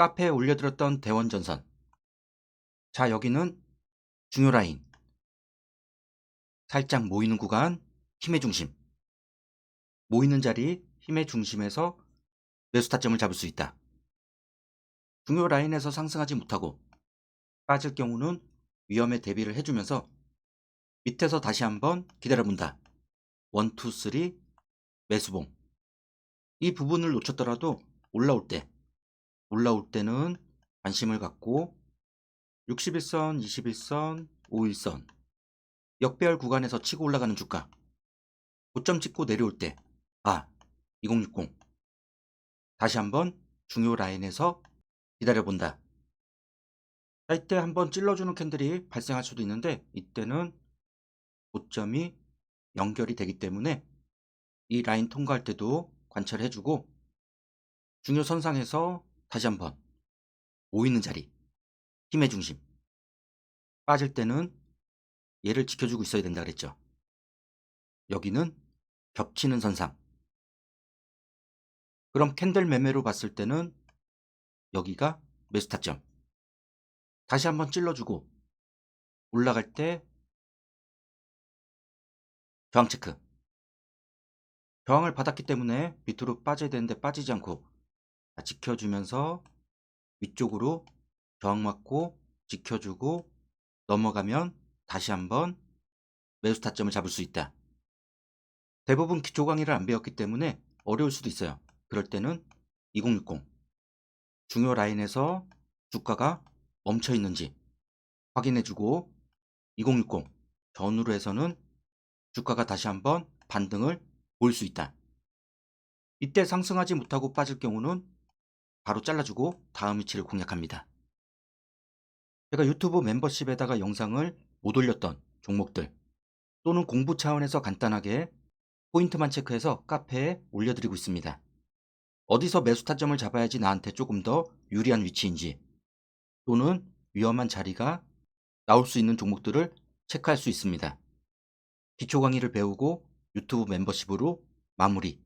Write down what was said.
카페에 올려드렸던 대원전선. 자, 여기는 중요 라인. 살짝 모이는 구간, 힘의 중심. 모이는 자리, 힘의 중심에서 매수 타점을 잡을 수 있다. 중요 라인에서 상승하지 못하고 빠질 경우는 위험에 대비를 해주면서 밑에서 다시 한번 기다려본다. 1, 2, 3 매수봉. 이 부분을 놓쳤더라도 올라올 때, 올라올 때는 관심을 갖고 61선, 21선, 51선 역배열 구간에서 치고 올라가는 주가. 고점 찍고 내려올 때, 아, 2060 다시 한번 중요 라인에서 기다려본다. 자, 이때 한번 찔러주는 캔들이 발생할 수도 있는데 이때는 고점이 연결이 되기 때문에 이 라인 통과할 때도 관찰해주고 중요 선상에서 다시 한번 모이는 자리 힘의 중심. 빠질 때는 얘를 지켜주고 있어야 된다 그랬죠. 여기는 겹치는 선상. 그럼 캔들 매매로 봤을 때는 여기가 매수 타점. 다시 한번 찔러주고 올라갈 때 저항 체크. 저항을 받았기 때문에 밑으로 빠져야 되는데 빠지지 않고 자, 지켜주면서 위쪽으로 저항 맞고 지켜주고 넘어가면 다시 한번 매수 타점을 잡을 수 있다. 대부분 기초 강의를 안 배웠기 때문에 어려울 수도 있어요. 그럴 때는 2060 중요 라인에서 주가가 멈춰 있는지 확인해주고 2060 전후로 해서는 주가가 다시 한번 반등을 보일 수 있다. 이때 상승하지 못하고 빠질 경우는 바로 잘라주고 다음 위치를 공략합니다. 제가 유튜브 멤버십에다가 영상을 못 올렸던 종목들 또는 공부 차원에서 간단하게 포인트만 체크해서 카페에 올려드리고 있습니다. 어디서 매수 타점을 잡아야지 나한테 조금 더 유리한 위치인지 또는 위험한 자리가 나올 수 있는 종목들을 체크할 수 있습니다. 기초 강의를 배우고 유튜브 멤버십으로 마무리